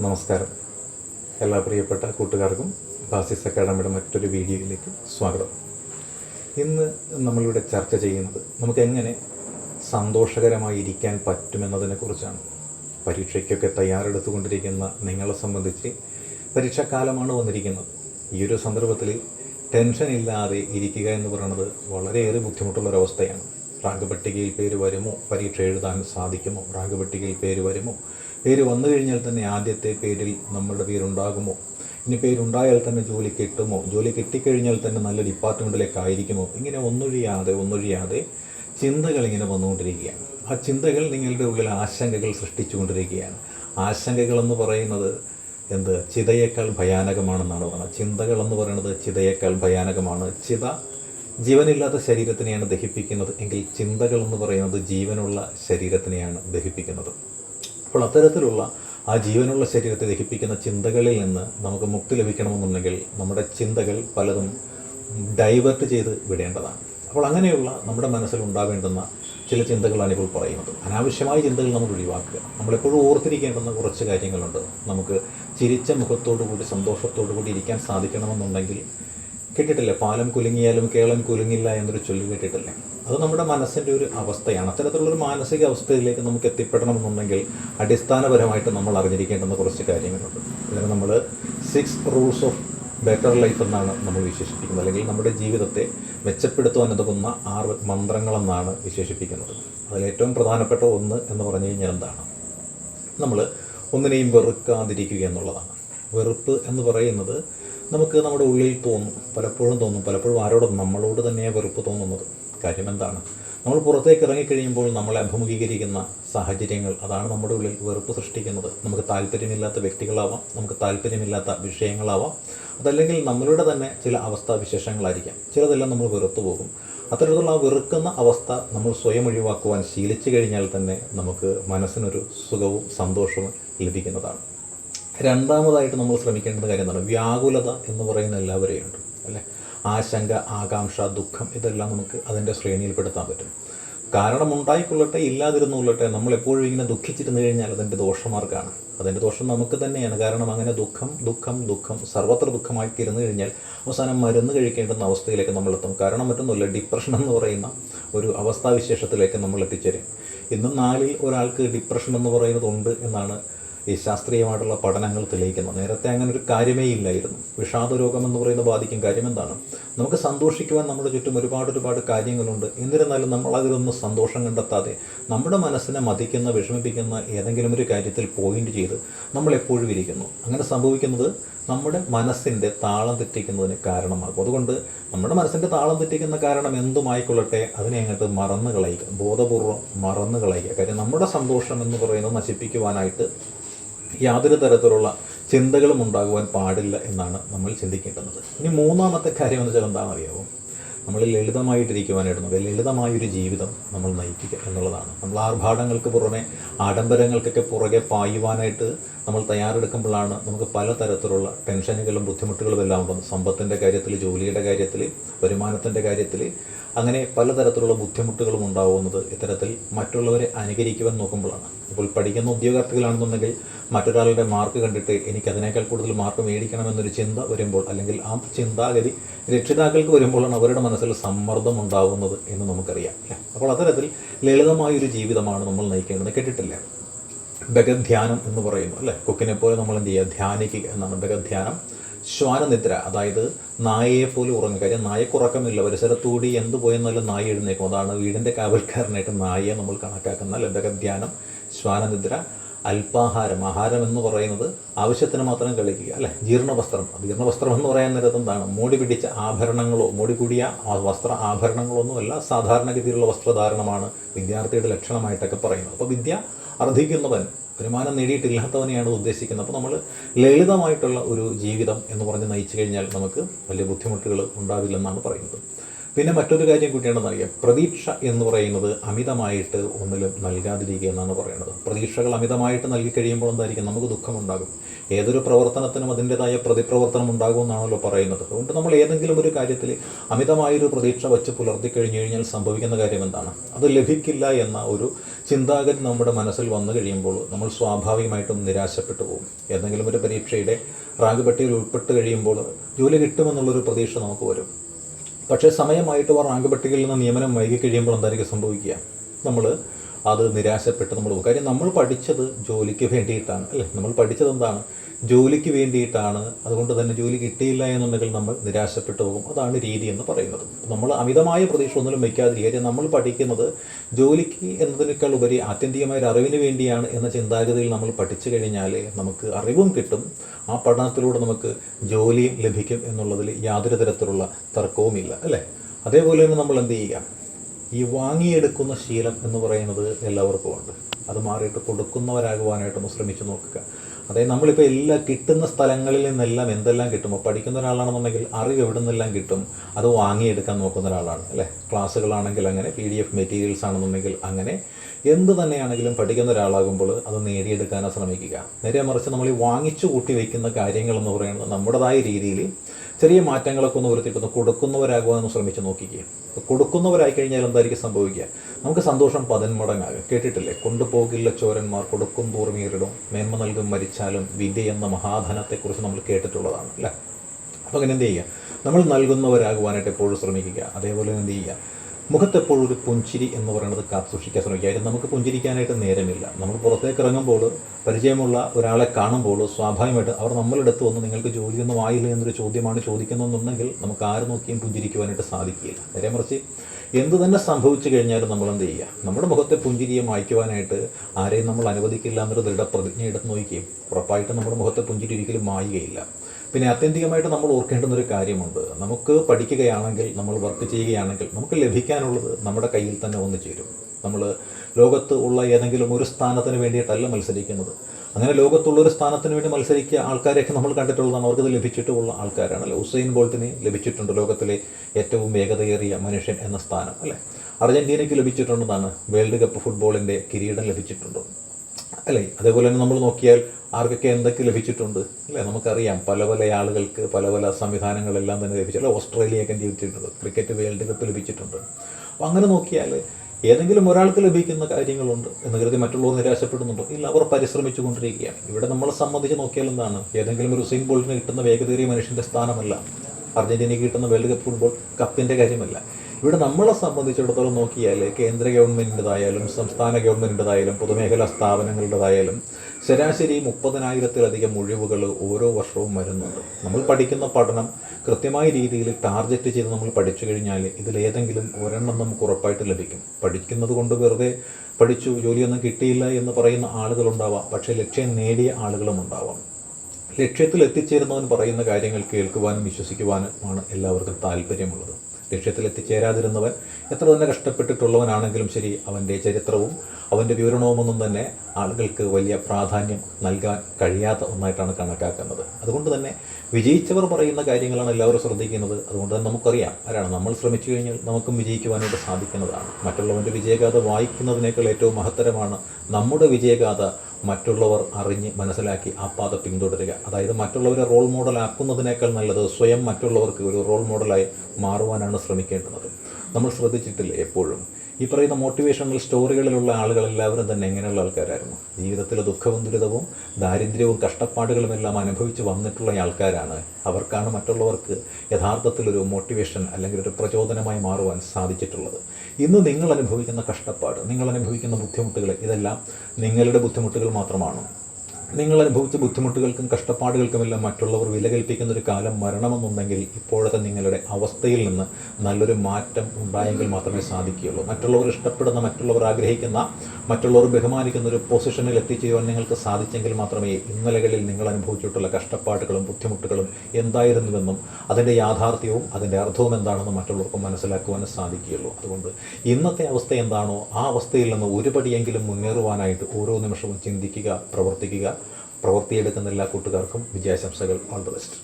നമസ്കാരം. എല്ലാ പ്രിയപ്പെട്ട കൂട്ടുകാർക്കും ബാസിസ് അക്കാഡമിയുടെ മറ്റൊരു വീഡിയോയിലേക്ക് സ്വാഗതം. ഇന്ന് നമ്മളിവിടെ ചർച്ച ചെയ്യുന്നത് നമുക്ക് എങ്ങനെ സന്തോഷകരമായി ഇരിക്കാൻ പറ്റുമെന്നതിനെക്കുറിച്ചാണ് പരീക്ഷയ്ക്കൊക്കെ തയ്യാറെടുത്തുകൊണ്ടിരിക്കുന്ന നിങ്ങളെ സംബന്ധിച്ച് പരീക്ഷാക്കാലമാണ് വന്നിരിക്കുന്നത്. ഈ ഒരു സന്ദർഭത്തിൽ ടെൻഷൻ ഇല്ലാതെ ഇരിക്കുക എന്ന് പറയുന്നത് വളരെയേറെ ബുദ്ധിമുട്ടുള്ളൊരവസ്ഥയാണ്. റാങ്ക് പട്ടികയിൽ പേര് വരുമോ? പരീക്ഷ എഴുതാൻ സാധിക്കുമോ? റാങ്ക് പട്ടികയിൽ പേര് വരുമോ? പേര് വന്നു കഴിഞ്ഞാൽ തന്നെ ആദ്യത്തെ പേരിൽ നമ്മളുടെ പേരുണ്ടാകുമോ? ഇനി പേരുണ്ടായാൽ തന്നെ ജോലി കിട്ടുമോ? ജോലി കിട്ടിക്കഴിഞ്ഞാൽ തന്നെ നല്ല ഡിപ്പാർട്ട്മെന്റിലേക്ക് ആയിരിക്കുമോ ഇങ്ങനെ ഒന്നൊഴിയാതെ ഒന്നൊഴിയാതെ ചിന്തകൾ ഇങ്ങനെ വന്നുകൊണ്ടിരിക്കുകയാണ്. ആ ചിന്തകൾ നിങ്ങളുടെ ഉള്ളിൽ ആശങ്കകൾ സൃഷ്ടിച്ചുകൊണ്ടിരിക്കുകയാണ്. ആശങ്കകൾ എന്ന് പറയുന്നത് എന്ത്? ചിതയേക്കാൾ ഭയാനകമാണെന്നാണ് പറയുന്നത്. ചിന്തകളെന്ന് പറയുന്നത് ചിതയേക്കാൾ ഭയാനകമാണ്. ചിത ജീവനില്ലാത്ത ശരീരത്തിനെയാണ് ദഹിപ്പിക്കുന്നത്. എങ്കിൽ ചിന്തകളെന്ന് പറയുന്നത് ജീവനുള്ള ശരീരത്തിനെയാണ് ദഹിപ്പിക്കുന്നത്. അപ്പോൾ അത്തരത്തിലുള്ള ആ ജീവനുള്ള ശരീരത്തെ ദഹിപ്പിക്കുന്ന ചിന്തകളിൽ നിന്ന് നമുക്ക് മുക്തി ലഭിക്കണമെന്നുണ്ടെങ്കിൽ നമ്മുടെ ചിന്തകൾ പലതും ഡൈവേർട്ട് ചെയ്ത് വിടേണ്ടതാണ്. അപ്പോൾ അങ്ങനെയുള്ള നമ്മുടെ മനസ്സിൽ ഉണ്ടാവേണ്ടുന്ന ചില ചിന്തകളാണ് ഇപ്പോൾ പറയുന്നത്. അനാവശ്യമായ ചിന്തകൾ നമ്മൾ ഒഴിവാക്കുക. നമ്മളെപ്പോഴും ഓർത്തിരിക്കേണ്ടുന്ന കുറച്ച് കാര്യങ്ങളുണ്ട്. നമുക്ക് ചിരിച്ച മുഖത്തോടു കൂടി സന്തോഷത്തോടു കൂടി ഇരിക്കാൻ സാധിക്കണമെന്നുണ്ടെങ്കിൽ കേട്ടിട്ടില്ലേ? പാലം കുലുങ്ങിയാലും കേളം കുലുങ്ങില്ല എന്നൊരു ചൊല്ലു കേട്ടിട്ടില്ലേ? അത് നമ്മുടെ മനസ്സിന്റെ ഒരു അവസ്ഥയാണ്. അത്തരത്തിലുള്ളൊരു മാനസിക അവസ്ഥയിലേക്ക് നമുക്ക് എത്തിപ്പെടണം എന്നുണ്ടെങ്കിൽ അടിസ്ഥാനപരമായിട്ട് നമ്മൾ അറിഞ്ഞിരിക്കേണ്ടുന്ന കുറച്ച് കാര്യങ്ങളുണ്ട്. ഇതിന് നമ്മൾ six rules of better life എന്നാണ് നമ്മൾ വിശേഷിപ്പിക്കുന്നത്. അല്ലെങ്കിൽ നമ്മുടെ ജീവിതത്തെ മെച്ചപ്പെടുത്തുവാൻ ഉതകുന്ന ആറ് മന്ത്രങ്ങളെന്നാണ് വിശേഷിപ്പിക്കുന്നത്. അതിലേറ്റവും പ്രധാനപ്പെട്ട ഒന്ന് എന്ന് പറഞ്ഞു കഴിഞ്ഞാൽ എന്താണ്? നമ്മൾ ഒന്നിനെയും വെറുക്കാതിരിക്കുക എന്നുള്ളതാണ്. വെറുപ്പ് എന്ന് പറയുന്നത് നമുക്ക് നമ്മുടെ ഉള്ളിൽ തോന്നും പലപ്പോഴും തോന്നും പലപ്പോഴും ആരോടും നമ്മളോട് തന്നെയാണ് വെറുപ്പ് തോന്നുന്നത്. കാര്യം എന്താണ് നമ്മൾ പുറത്തേക്ക് ഇറങ്ങിക്കഴിയുമ്പോൾ നമ്മളെ അഭിമുഖീകരിക്കുന്ന സാഹചര്യങ്ങൾ അതാണ് നമ്മുടെ ഉള്ളിൽ വെറുപ്പ് സൃഷ്ടിക്കുന്നത്. നമുക്ക് താല്പര്യമില്ലാത്ത വ്യക്തികളാവാം നമുക്ക് താല്പര്യമില്ലാത്ത വിഷയങ്ങളാവാം. അതല്ലെങ്കിൽ നമ്മളുടെ തന്നെ ചില അവസ്ഥാ വിശേഷങ്ങളായിരിക്കാം. ചിലതെല്ലാം നമ്മൾ വെറുത്തു പോകും. അത്തരത്തിലുള്ള ആ വെറുക്കുന്ന അവസ്ഥ നമ്മൾ സ്വയം ഒഴിവാക്കുവാൻ ശീലിച്ചു കഴിഞ്ഞാൽ തന്നെ നമുക്ക് മനസ്സിനൊരു സുഖവും സന്തോഷവും ലഭിക്കുന്നതാണ്. രണ്ടാമതായിട്ട് നമ്മൾ ശ്രമിക്കേണ്ട കാര്യം എന്താണ്? വ്യാകുലത എന്ന് പറയുന്ന എല്ലാവരെയും ഉണ്ട്. അല്ലേ? ആശങ്ക ആകാംക്ഷ ദുഃഖം ഇതെല്ലാം നമുക്ക് അതിന്റെ ശ്രേണിയിൽപ്പെടുത്താൻ പറ്റും. കാരണം ഉണ്ടായിക്കൊള്ളട്ടെ ഇല്ലാതിരുന്നുകൊള്ളട്ടെ നമ്മൾ എപ്പോഴും ഇങ്ങനെ ദുഃഖിച്ചിരുന്നു കഴിഞ്ഞാൽ അതിന്റെ ദോഷമാർക്കാണ് അതിന്റെ ദോഷം നമുക്ക് തന്നെയാണ്. കാരണം അങ്ങനെ ദുഃഖം ദുഃഖം ദുഃഖം സർവത്ര ദുഃഖമായി തീർന്നു കഴിഞ്ഞാൽ അവസാനം മരുന്ന് കഴിക്കേണ്ടുന്ന അവസ്ഥയിലേക്ക് നമ്മൾ എത്തും കാരണം മറ്റൊന്നുമില്ല ഡിപ്രഷൻ എന്ന് പറയുന്ന ഒരു അവസ്ഥാവിശേഷത്തിലേക്ക് നമ്മൾ എത്തിച്ചേരും ഇന്നും നാലിൽ ഒരാൾക്ക് ഡിപ്രഷൻ എന്ന് പറയുന്നത് ഉണ്ട് എന്നാണ് ഈ ശാസ്ത്രീയമായിട്ടുള്ള പഠനങ്ങൾ തെളിയിക്കുന്നു. നേരത്തെ അങ്ങനെ ഒരു കാര്യമേ ഇല്ലായിരുന്നു. വിഷാദ രോഗം എന്ന് പറയുന്ന ബാധിക്കും കാര്യം എന്താണ്? നമുക്ക് സന്തോഷിക്കുവാൻ നമ്മുടെ ചുറ്റും ഒരുപാട് ഒരുപാട് കാര്യങ്ങളുണ്ട്. എന്നിരുന്നാലും നമ്മൾ അതിലൊന്നും സന്തോഷം കണ്ടെത്താതെ നമ്മുടെ മനസ്സിനെ മതിക്കുന്ന വിഷമിപ്പിക്കുന്ന ഏതെങ്കിലും ഒരു കാര്യത്തിൽ പോയിന്റ് ചെയ്ത് നമ്മൾ എപ്പോഴും ഇരിക്കുന്നു. അങ്ങനെ സംഭവിക്കുന്നത് നമ്മുടെ മനസ്സിന്റെ താളം തെറ്റിക്കുന്നതിന് കാരണമാകും. അതുകൊണ്ട് നമ്മുടെ മനസ്സിന്റെ താളം തെറ്റിക്കുന്ന കാരണം എന്തുമായിക്കൊള്ളട്ടെ അതിനെ അങ്ങോട്ട് മറന്നു കളയുക ബോധപൂർവം മറന്നു കളയുക കാര്യം നമ്മുടെ സന്തോഷം എന്ന് പറയുന്നത് നശിപ്പിക്കുവാനായിട്ട് യാതൊരു തരത്തിലുള്ള ചിന്തകളും ഉണ്ടാകുവാൻ പാടില്ല എന്നാണ് നമ്മൾ ചിന്തിക്കേണ്ടത് ഇനി മൂന്നാമത്തെ കാര്യം എന്ന് വെച്ചാൽ എന്താണെന്ന് അറിയാമോ നമ്മൾ ലളിതമായിട്ടിരിക്കുവാനായിട്ട് നോക്കുക. ലളിതമായൊരു ജീവിതം നമ്മൾ നയിക്കുക എന്നുള്ളതാണ്. നമ്മൾ ആർഭാടങ്ങൾക്ക് പുറമെ ആഡംബരങ്ങൾക്കൊക്കെ പുറകെ പായുവാനായിട്ട് നമ്മൾ തയ്യാറെടുക്കുമ്പോഴാണ് നമുക്ക് പലതരത്തിലുള്ള ടെൻഷനുകളും ബുദ്ധിമുട്ടുകളും എല്ലാം ഉണ്ടാകും സമ്പത്തിന്റെ കാര്യത്തിൽ ജോലിയുടെ കാര്യത്തിൽ വരുമാനത്തിന്റെ കാര്യത്തിൽ അങ്ങനെ പലതരത്തിലുള്ള ബുദ്ധിമുട്ടുകളും ഉണ്ടാവുന്നത് ഇത്തരത്തിൽ മറ്റുള്ളവരെ അനുകരിക്കുവാൻ നോക്കുമ്പോഴാണ്. ഇപ്പോൾ പഠിക്കുന്ന ഉദ്യോഗാർത്ഥികളാണെന്നുണ്ടെങ്കിൽ മറ്റൊരാളുടെ മാർക്ക് കണ്ടിട്ട് എനിക്ക് അതിനേക്കാൾ കൂടുതൽ മാർക്ക് മേടിക്കണമെന്നൊരു ചിന്ത വരുമ്പോൾ അല്ലെങ്കിൽ ആ ചിന്താഗതി രക്ഷിതാക്കൾക്ക് വരുമ്പോഴാണ് അവരുടെ മനസ്സിൽ സമ്മർദ്ദം ഉണ്ടാവുന്നത് എന്ന് നമുക്കറിയാം. അപ്പോൾ അത്തരത്തിൽ ലളിതമായൊരു ജീവിതമാണ് നമ്മൾ നയിക്കേണ്ടത്. കേട്ടിട്ടില്ല? ബഗധ്യാനം എന്ന് പറയുന്നു. അല്ലേ? കൊക്കിനെ പോലെ നമ്മൾ എന്ത് ചെയ്യുക? ധ്യാനിക്കുക എന്നാണ് ഭഗധ്യാനം ശ്വാനനിദ്ര അതായത് നായയെ പോലെ ഉറങ്ങുക കാര്യം നായക്ക് ഉറക്കമില്ല. പരിസരത്തൂടി എന്ത് പോയെന്നാലും നായ എഴുന്നേക്കും. അതാണ് വീടിന്റെ കാവൽക്കാരനായിട്ട് നായയെ നമ്മൾ കണക്കാക്കുന്ന ലഭകധ്യാനം ശ്വാനനിദ്ര അല്പാഹാരം ആഹാരം എന്ന് പറയുന്നത് ആവശ്യത്തിന് മാത്രം കഴിക്കുക അല്ലെ? ജീർണവസ്ത്രം. ജീർണവസ്ത്രം എന്ന് പറയാൻ നേരത്ത് എന്താണ്? മോടി പിടിച്ച ആഭരണങ്ങളോ മോടി കൂടിയ വസ്ത്ര ആഭരണങ്ങളൊന്നുമല്ല സാധാരണഗതിയിലുള്ള വസ്ത്രധാരണമാണ് വിദ്യാർത്ഥിയുടെ ലക്ഷണമായിട്ടൊക്കെ പറയുന്നത്. അപ്പോൾ വിദ്യ അർഹിക്കുന്നവൻ വരുമാനം നേടിയിട്ടില്ലാത്തവനെയാണ് ഉദ്ദേശിക്കുന്നത്. അപ്പോൾ നമ്മൾ ലളിതമായിട്ടുള്ള ഒരു ജീവിതം എന്ന് പറഞ്ഞ് നയിച്ചു കഴിഞ്ഞാൽ നമുക്ക് വലിയ ബുദ്ധിമുട്ടുകൾ ഉണ്ടാവില്ലെന്നാണ് പറയുന്നത്. പിന്നെ മറ്റൊരു കാര്യം കൂട്ടിയാണെന്ന് അറിയാം. പ്രതീക്ഷ എന്ന് പറയുന്നത് അമിതമായിട്ട് ഒന്നിലും നൽകാതിരിക്കുക എന്നാണ് പറയുന്നത്. പ്രതീക്ഷകൾ അമിതമായിട്ട് നൽകി കഴിയുമ്പോൾ എന്തായിരിക്കും? നമുക്ക് ദുഃഖമുണ്ടാകും. ഏതൊരു പ്രവർത്തനത്തിനും അതിന്റെതായ പ്രതിപ്രവർത്തനം ഉണ്ടാകുമെന്നാണല്ലോ പറയുന്നത്. അതുകൊണ്ട് നമ്മൾ ഏതെങ്കിലും ഒരു കാര്യത്തിൽ അമിതമായൊരു പ്രതീക്ഷ വച്ച് പുലർത്തി കഴിഞ്ഞു കഴിഞ്ഞാൽ സംഭവിക്കുന്ന കാര്യം എന്താണ്? അത് ലഭിക്കില്ല എന്ന ഒരു ചിന്താഗതി നമ്മുടെ മനസ്സിൽ വന്നു കഴിയുമ്പോൾ നമ്മൾ സ്വാഭാവികമായിട്ടും നിരാശപ്പെട്ടു പോകും. ഏതെങ്കിലും ഒരു പരീക്ഷയുടെ റാങ്ക് പട്ടികയിൽ ഉൾപ്പെട്ട് കഴിയുമ്പോൾ ജോലി കിട്ടുമെന്നുള്ളൊരു പ്രതീക്ഷ നമുക്ക് വരും. പക്ഷേ സമയമായിട്ട് ആ റാങ്ക് പട്ടികയിൽ നിന്ന് നിയമനം വൈകി കഴിയുമ്പോൾ എന്തായിരിക്കും സംഭവിക്കുക? നമ്മൾ അത് നിരാശപ്പെട്ട് നമ്മൾ പോകും. കാര്യം നമ്മൾ പഠിച്ചത് ജോലിക്ക് വേണ്ടിയിട്ടാണ് അല്ലേ? നമ്മൾ പഠിച്ചത് എന്താണ്? ജോലിക്ക് വേണ്ടിയിട്ടാണ്. അതുകൊണ്ട് തന്നെ ജോലി കിട്ടിയില്ല എന്നുണ്ടെങ്കിൽ നമ്മൾ നിരാശപ്പെട്ടു പോകും. അതാണ് രീതി എന്ന് പറയുന്നത്. നമ്മൾ അമിതമായ പ്രതീക്ഷ ഒന്നിലും വയ്ക്കാതിരിക്കുക. നമ്മൾ പഠിക്കുന്നത് ജോലിക്ക് എന്നതിനേക്കാൾ ഉപരി ആത്യന്തികമായ ഒരു അറിവിന് വേണ്ടിയാണ് എന്ന ചിന്താഗതിയിൽ നമ്മൾ പഠിച്ചു കഴിഞ്ഞാൽ നമുക്ക് അറിവും കിട്ടും. ആ പഠനത്തിലൂടെ നമുക്ക് ജോലിയും ലഭിക്കും എന്നുള്ളതിൽ യാതൊരു തരത്തിലുള്ള തർക്കവുമില്ല. അല്ലേ? അതേപോലെ തന്നെ നമ്മൾ എന്ത് ചെയ്യുക? ഈ വാങ്ങിയെടുക്കുന്ന ശീലം എന്ന് പറയുന്നത് എല്ലാവർക്കും ഉണ്ട്. അത് മാറിയിട്ട് കൊടുക്കുന്നവരാകുവാനായിട്ടൊന്ന് ശ്രമിച്ചു നോക്കുക. അതായത് നമ്മളിപ്പോൾ എല്ലാ കിട്ടുന്ന സ്ഥലങ്ങളിൽ നിന്നെല്ലാം എന്തെല്ലാം കിട്ടുമോ പഠിക്കുന്ന ഒരാളാണെന്നുണ്ടെങ്കിൽ അറിവ് എവിടെ നിന്നെല്ലാം കിട്ടും? അത് വാങ്ങിയെടുക്കാൻ നോക്കുന്ന ഒരാളാണ് അല്ലേ? ക്ലാസ്സുകളാണെങ്കിൽ അങ്ങനെ പി ഡി എഫ് മെറ്റീരിയൽസ് ആണെന്നുണ്ടെങ്കിൽ അങ്ങനെ. എന്ത് തന്നെയാണെങ്കിലും പഠിക്കുന്ന ഒരാളാകുമ്പോൾ അത് നേടിയെടുക്കാനോ ശ്രമിക്കുക. നേരെ മറിച്ച് നമ്മൾ ഈ വാങ്ങിച്ചു കൂട്ടി വയ്ക്കുന്ന കാര്യങ്ങൾ എന്ന് പറയുന്നത് നമ്മുടേതായ രീതിയിൽ ചെറിയ മാറ്റങ്ങളൊക്കെ ഒന്ന് വരുത്തിയിട്ടൊന്ന് കൊടുക്കുന്നവരാകുവാൻ ഒന്ന് ശ്രമിച്ച് നോക്കിക്കുക കൊടുക്കുന്നവരായി കഴിഞ്ഞാൽ എന്തായിരിക്കും സംഭവിക്കുക? നമുക്ക് സന്തോഷം പതിന്മടങ്ങാകും. കേട്ടിട്ടില്ലേ? കൊണ്ടുപോകില്ല ചോരന്മാർ കൊടുക്കും തോറുമീറിടും മേന്മ നൽകും മരിച്ചാലും വിദ്യ എന്ന മഹാധനത്തെക്കുറിച്ച് നമ്മൾ കേട്ടിട്ടുള്ളതാണ് അല്ലേ? അപ്പോൾ അങ്ങനെ എന്ത് ചെയ്യുക? നമ്മൾ നൽകുന്നവരാകുവാനായിട്ട് എപ്പോഴും ശ്രമിക്കുക. അതേപോലെ എന്ത് ചെയ്യുക? മുഖത്തെപ്പോഴും ഒരു പുഞ്ചിരി എന്ന് പറയുന്നത് കാത്തു സൂക്ഷിക്കാൻ ശ്രമിക്കുക നമുക്ക് പുഞ്ചിരിക്കാനായിട്ട് നേരമില്ല. നമ്മൾ പുറത്തേക്ക് ഇറങ്ങുമ്പോൾ പരിചയമുള്ള ഒരാളെ കാണുമ്പോൾ സ്വാഭാവികമായിട്ട് അവർ നമ്മളെടുത്ത് വന്ന് നിങ്ങൾക്ക് ജോലിയൊന്നും ആയില്ല എന്നൊരു ചോദ്യമാണ് ചോദിക്കുന്നതെന്നുണ്ടെങ്കിൽ നമുക്ക് ആര് നോക്കിയും പുഞ്ചിരിക്കുവാനായിട്ട് സാധിക്കില്ല. നേരെ മറിച്ച് എന്ത് തന്നെ സംഭവിച്ചു കഴിഞ്ഞാലും നമ്മൾ എന്ത് ചെയ്യുക? നമ്മുടെ മുഖത്തെ പുഞ്ചിരിയെ മായ്ക്കുവാനായിട്ട് ആരെയും നമ്മൾ അനുവദിക്കില്ല എന്നൊരു ദൃഢപ്രതിജ്ഞ എടുത്ത് നോക്കുകയും ഉറപ്പായിട്ടും നമ്മുടെ മുഖത്തെ പുഞ്ചിരി ഒരിക്കലും മായുകയില്ല. പിന്നെ ആത്യന്തികമായിട്ട് നമ്മൾ ഓർക്കേണ്ടുന്ന ഒരു കാര്യമുണ്ട്. നമുക്ക് പഠിക്കുകയാണെങ്കിൽ നമ്മൾ വർക്ക് ചെയ്യുകയാണെങ്കിൽ നമുക്ക് ലഭിക്കാനുള്ളത് നമ്മുടെ കയ്യിൽ തന്നെ ഒന്ന് ചേരും. നമ്മൾ ലോകത്ത് ഉള്ള ഏതെങ്കിലും ഒരു സ്ഥാനത്തിന് വേണ്ടിയിട്ടല്ല മത്സരിക്കുന്നത്. അങ്ങനെ ലോകത്തുള്ള ഒരു സ്ഥാനത്തിന് വേണ്ടി മത്സരിക്കുക ആൾക്കാരെയൊക്കെ നമ്മൾ കണ്ടിട്ടുള്ളതാണ്. അവർക്കത് ലഭിച്ചിട്ടുള്ള ആൾക്കാരാണ് അല്ലേ? ഉസൈൻ ബോൾട്ടിന് ലഭിച്ചിട്ടുണ്ട് ലോകത്തിലെ ഏറ്റവും വേഗതയേറിയ മനുഷ്യൻ എന്ന സ്ഥാനം അല്ലേ? അർജന്റീനയ്ക്ക് ലഭിച്ചിട്ടുണ്ടെന്നാണ് വേൾഡ് കപ്പ് ഫുട്ബോളിന്റെ കിരീടം ലഭിച്ചിട്ടുണ്ട് അല്ലേ? അതേപോലെ തന്നെ നമ്മൾ നോക്കിയാൽ ആർക്കൊക്കെ എന്തൊക്കെ ലഭിച്ചിട്ടുണ്ട് അല്ലേ? നമുക്കറിയാം പല പല ആളുകൾക്ക് പല പല സംവിധാനങ്ങളെല്ലാം തന്നെ ലഭിച്ചു. അല്ലെ ഓസ്ട്രേലിയയൊക്കെ ലഭിച്ചിട്ടുണ്ട് ക്രിക്കറ്റ് വേൾഡ് കപ്പ് ലഭിച്ചിട്ടുണ്ട്. അപ്പോൾ അങ്ങനെ നോക്കിയാൽ ഏതെങ്കിലും ഒരാൾക്ക് ലഭിക്കുന്ന കാര്യങ്ങളുണ്ട് എന്ന് കരുതി മറ്റുള്ളവർ നിരാശപ്പെടുന്നുണ്ടോ? ഇല്ല അവർ പരിശ്രമിച്ചു കൊണ്ടിരിക്കുകയാണ് ഇവിടെ നമ്മളെ സംബന്ധിച്ച് നോക്കിയാൽ എന്താണ്? ഏതെങ്കിലും ഒരു ഉസൈൻ ബോൾട്ടിന് കിട്ടുന്ന വേഗതയേറിയ മനുഷ്യന്റെ സ്ഥാനമല്ല. അർജന്റീനയ്ക്ക് കിട്ടുന്ന വേൾഡ് കപ്പ് ഫുട്ബോൾ കപ്പിന്റെ കാര്യമല്ല. ഇവിടെ നമ്മളെ സംബന്ധിച്ചിടത്തോളം നോക്കിയാൽ കേന്ദ്ര ഗവൺമെന്റിന്റെതായാലും സംസ്ഥാന ഗവൺമെന്റിന്റെതായാലും പൊതുമേഖലാ സ്ഥാപനങ്ങളുടേതായാലും ശരാശരി മുപ്പതിനായിരത്തിലധികം ഒഴിവുകൾ ഓരോ വർഷവും വരുന്നുണ്ട്. നമ്മൾ പഠിക്കുന്ന പഠനം കൃത്യമായ രീതിയിൽ ടാർഗറ്റ് ചെയ്ത് നമ്മൾ പഠിച്ചു കഴിഞ്ഞാൽ ഇതിലേതെങ്കിലും ഒരെണ്ണം നമുക്ക് ഉറപ്പായിട്ട് ലഭിക്കും. പഠിക്കുന്നത് കൊണ്ട് വെറുതെ പഠിച്ചു ജോലിയൊന്നും കിട്ടിയില്ല എന്ന് പറയുന്ന ആളുകളുണ്ടാവാം പക്ഷേ ലക്ഷ്യം നേടിയ ആളുകളും ഉണ്ടാവാം. ലക്ഷ്യത്തിൽ എത്തിച്ചേരുന്നവൻ പറയുന്ന കാര്യങ്ങൾ കേൾക്കുവാനും വിശ്വസിക്കുവാനുമാണ് എല്ലാവർക്കും താല്പര്യമുള്ളത്. ലക്ഷ്യത്തിൽ എത്തിച്ചേരാതിരുന്നവൻ എത്ര തന്നെ കഷ്ടപ്പെട്ടിട്ടുള്ളവനാണെങ്കിലും ശരി അവന്റെ ചരിത്രവും അവന്റെ വിവരണവുമൊന്നും തന്നെ ആളുകൾക്ക് വലിയ പ്രാധാന്യം നൽകാൻ കഴിയാത്ത ഒന്നായിട്ടാണ് കണക്കാക്കുന്നത്. അതുകൊണ്ട് തന്നെ വിജയിച്ചവർ പറയുന്ന കാര്യങ്ങളാണ് എല്ലാവരും ശ്രദ്ധിക്കുന്നത്. അതുകൊണ്ട് തന്നെ നമുക്കറിയാം ആരാണ് നമ്മൾ ശ്രമിച്ചു കഴിഞ്ഞാൽ നമുക്കും വിജയിക്കുവാനായിട്ട് സാധിക്കുന്നതാണ്. മറ്റുള്ളവന്റെ വിജയഗാഥ വായിക്കുന്നതിനേക്കാൾ ഏറ്റവും മഹത്തരമാണ് നമ്മുടെ വിജയഗാഥ മറ്റുള്ളവർ അറിഞ്ഞ് മനസ്സിലാക്കി ആ പാത പിന്തുടരുക. അതായത് മറ്റുള്ളവരെ റോൾ മോഡൽ ആക്കുന്നതിനേക്കാൾ നല്ലത് സ്വയം മറ്റുള്ളവർക്ക് ഒരു റോൾ മോഡലായി മാറുവാനാണ് ശ്രമിക്കേണ്ടത്. നമ്മൾ ശ്രദ്ധിച്ചിട്ടില്ല എപ്പോഴും? ഈ പറയുന്ന മോട്ടിവേഷണൽ സ്റ്റോറികളിലുള്ള ആളുകൾ എല്ലാവരും തന്നെ എങ്ങനെയുള്ള ആൾക്കാരായിരുന്നു. ജീവിതത്തിലെ ദുഃഖവും ദുരിതവും ദാരിദ്ര്യവും കഷ്ടപ്പാടുകളും എല്ലാം അനുഭവിച്ച് വന്നിട്ടുള്ള ആൾക്കാരാണ്. അവർക്കാണ് മറ്റുള്ളവർക്ക് യഥാർത്ഥത്തിലൊരു മോട്ടിവേഷൻ അല്ലെങ്കിൽ ഒരു പ്രചോദനമായി മാറുവാൻ സാധിച്ചിട്ടുള്ളത്. ഇന്ന് നിങ്ങൾ അനുഭവിക്കുന്ന കഷ്ടപ്പാട് നിങ്ങൾ അനുഭവിക്കുന്ന ബുദ്ധിമുട്ടുകൾ ഇതെല്ലാം നിങ്ങളുടെ ബുദ്ധിമുട്ടുകൾ മാത്രമാണ്. നിങ്ങൾ അനുഭവിച്ച ബുദ്ധിമുട്ടുകൾക്കും കഷ്ടപ്പാടുകൾക്കുമെല്ലാം മറ്റുള്ളവർ വില കൽപ്പിക്കുന്ന ഒരു കാലം വരണമെന്നുണ്ടെങ്കിൽ ഇപ്പോഴത്തെ നിങ്ങളുടെ അവസ്ഥയിൽ നിന്ന് നല്ലൊരു മാറ്റം ഉണ്ടായെങ്കിൽ മാത്രമേ സാധിക്കുകയുള്ളൂ. മറ്റുള്ളവർ ഇഷ്ടപ്പെടുന്ന മറ്റുള്ളവർ ആഗ്രഹിക്കുന്ന മറ്റുള്ളവർ ബഹുമാനിക്കുന്ന ഒരു പൊസിഷനിൽ എത്തിച്ചേരുവാൻ നിങ്ങൾക്ക് സാധിച്ചെങ്കിൽ മാത്രമേ ഇന്നലകളിൽ നിങ്ങൾ അനുഭവിച്ചിട്ടുള്ള കഷ്ടപ്പാടുകളും ബുദ്ധിമുട്ടുകളും എന്തായിരുന്നുവെന്നും അതിന്റെ യാഥാർത്ഥ്യവും അതിന്റെ അർത്ഥവും എന്താണെന്നും മറ്റുള്ളവർക്ക് മനസ്സിലാക്കുവാൻ സാധിക്കുകയുള്ളൂ. അതുകൊണ്ട് ഇന്നത്തെ അവസ്ഥ എന്താണോ ആ അവസ്ഥയിൽ നിന്ന് ഒരുപടിയെങ്കിലും മുന്നേറുവാനായിട്ട് ഓരോ നിമിഷവും ചിന്തിക്കുക പ്രവർത്തിക്കുക. പ്രവൃത്തിയെടുക്കുന്ന എല്ലാ കൂട്ടുകാർക്കും വിജയാശംസകൾ. All the best